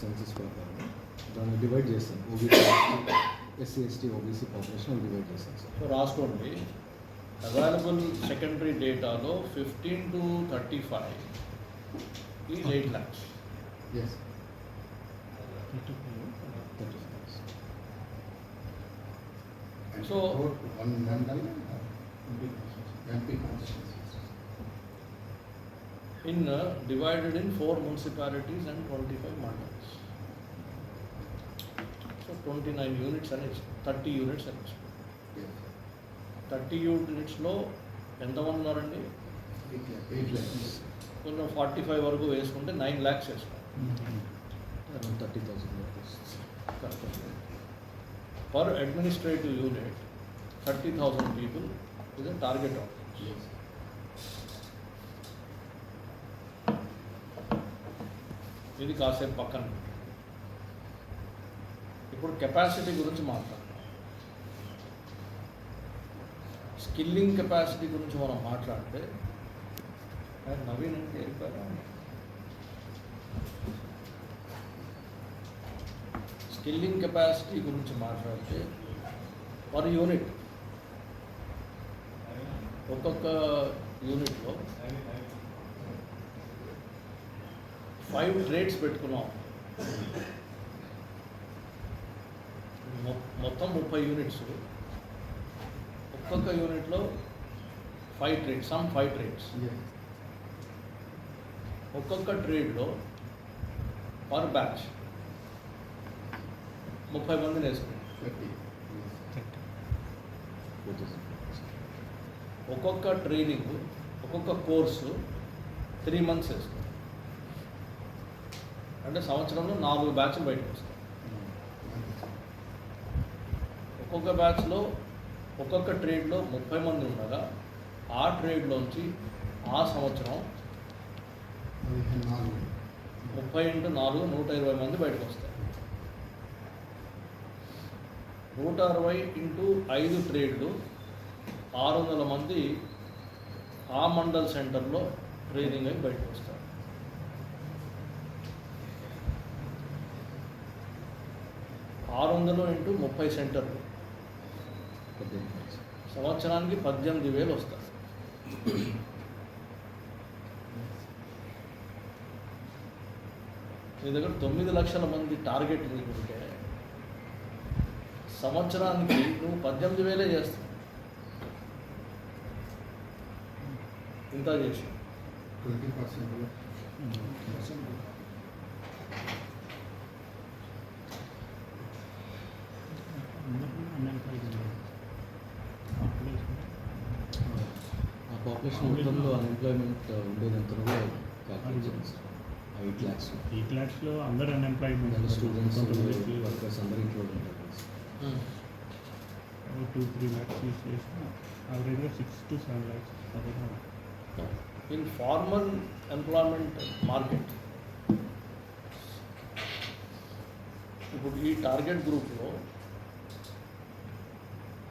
Senses ప్రకారం దాన్ని divide చేస్తాం OBC SC ST OBC population divide చేస్తాం సార్ సో రాసుకోండి అవైలబుల్ సెకండరీ డేటాలో ఫిఫ్టీన్ టు థర్టీ ఫైవ్ ఈ eight lakhs yes so one MP in divided in four municipalities and twenty five mandals so twenty nine units అని thirty units అని Yes. Thirty యూనిట్స్లో ఎంతమంది ఉన్నారండి. కొంచెం ఫార్టీ ఫైవ్ వరకు వేసుకుంటే నైన్ ల్యాక్స్ వేసుకోండి thirty thousand rupees per administrative unit thirty thousand people a target of ఇది కాసేపు పక్కన ఇప్పుడు కెపాసిటీ గురించి మాట్లాడతాం స్కిల్లింగ్ కెపాసిటీ గురించి మనం మాట్లాడితే నవీన్ అంటే వెళ్ళిపోయారా? స్కిల్లింగ్ కెపాసిటీ గురించి మాట్లాడితే పర్ యూనిట్ ఒక్కొక్క యూనిట్లో ఫైవ్ ట్రేడ్స్ పెట్టుకున్నాం. మొ- మొత్తం ముప్పై యూనిట్స్. ఒక్కొక్క యూనిట్లో five trades some five trades. ఒక్కొక్క ట్రేడ్లో పర్ బ్యాచ్ ముప్పై మందిని వేసుకున్నాం. ఒక్కొక్క ట్రైనింగ్ ఒక్కొక్క కోర్సు త్రీ మంత్స్ వేసుకున్నాం. అంటే సంవత్సరంలో నాలుగు బ్యాచ్లు బయటకు వస్తాయి. ఒక్కొక్క బ్యాచ్లో ఒక్కొక్క ట్రేడ్లో ముప్పై మంది ఉండగా ఆ ట్రేడ్లోంచి ఆ సంవత్సరం. ముప్పై ఇంటూ నాలుగు నూట ఇరవై మంది బయటకు వస్తారు నూట అరవై ఇంటూ ఐదు ట్రేడ్లు ఆరు వందల మంది ఆ మండల్ సెంటర్లో ట్రైనింగ్ అయి బయటకు వస్తారు. ఆరు వందలు ఇంటూ ముప్పై సెంటర్లు. సంవత్సరానికి పద్దెనిమిది వేలు వస్తారు నీ దగ్గర తొమ్మిది లక్షల మంది టార్గెట్ నీకు ఉంటే సంవత్సరానికి నువ్వు పద్దెనిమిది వేలే చేస్తావు. ఇంత చేసి. Twenty percent. ఆ పాపులేషన్ మొత్తంలో అన్ఎంప్లాయ్మెంట్ ఉండేదంతా కూడా క్యాల్కులేట్ చేయండి సార్ ఎయిట్ ల్యాక్స్ ఎయిట్ ల్యాక్స్లో అందరు అన్ఎంప్లాయ్మెంట్ దాంట్లో స్టూడెంట్స్ వర్కర్స్ అందరూ ఇంక్లూడ్ ఉంటారు. టూ త్రీ ల్యాక్స్ యూస్ చేసిన యావరేజ్గా six to seven lakhs in formal employment market ఇప్పుడు ఈ టార్గెట్ గ్రూప్లో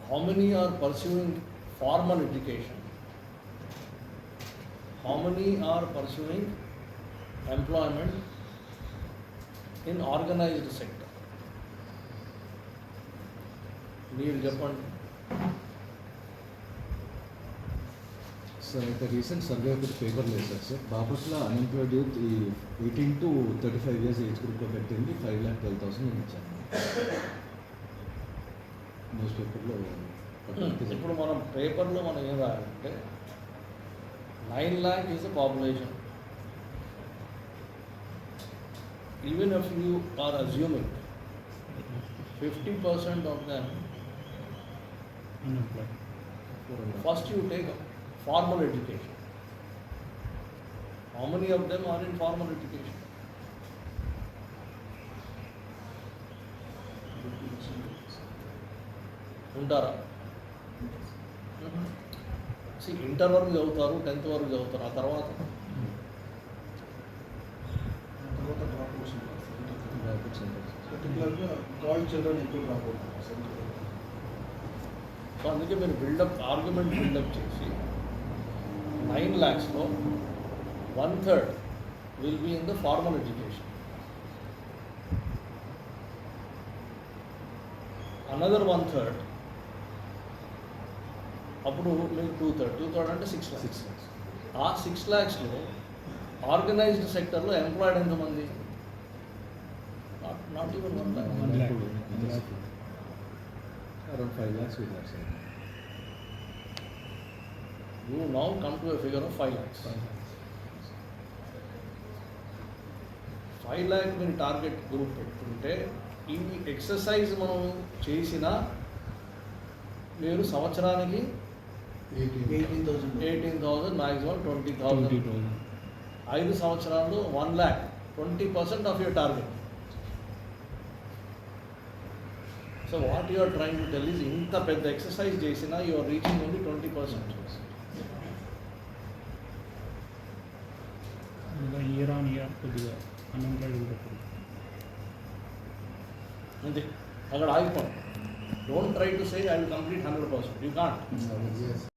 how many are pursuing formal education how many are pursuing employment in organized sector మీరు చెప్పండి. సార్ అయితే రీసెంట్ సర్వే ఒకటి పేపర్ లేదు సార్ బాపట్ల అన్ఎంప్లాయిడ్ యూత్ ఈ eighteen to thirty five years age గ్రూప్లో పెట్టింది ఫైవ్ ల్యాక్ ట్వెల్వ్ థౌసండ్ ఇచ్చాను న్యూస్ పేపర్లో ఇప్పుడు మనం పేపర్లో మనం ఏం రాయాలంటే nine lakh is the population even if you are assuming fifty percent of them unemployed first you take formal education how many of them are in formal education ఉంటారా C inter వరకు చదువుతారు టెన్త్ వరకు చదువుతారు ఆ తర్వాత? So అందుకే మీరు buildup argument buildup చేసి nine ల్యాక్స్లో one third will be in the formal education another one third అప్పుడు మీకు టూ థర్డ్ టూ థర్డ్ అంటే సిక్స్ సిక్స్ ల్యాక్స్ ల్యాక్స్ ఆ సిక్స్ ల్యాక్స్లో ఆర్గనైజ్డ్ సెక్టర్లో ఎంప్లాయిడ్ ఎంతమంది? Not even one lakh One lakh. Around five lakhs will lakhs you now come to a figure of five lakhs five lakh మీరు target group పెట్టుకుంటే ఈ exercise మనం చేసిన మీరు సంవత్సరానికి Eighteen eighteen thousand eighteen thousand maximum twenty twenty thousand thousand ఐదు సంవత్సరాలు one lakh twenty percent of your target so what your trying to tell is ఇంత పెద్ద ఎక్సర్సైజ్ చేసినా your reaching only twenty percent ఇంకా ఇయర్ ఆన్ ఇయర్ కొద్దిగా unemployed కూడా పెరుగుతుంది. అంతే అక్కడ ఆగిపోండి don't try to say I will complete hundred percent you can't Yes.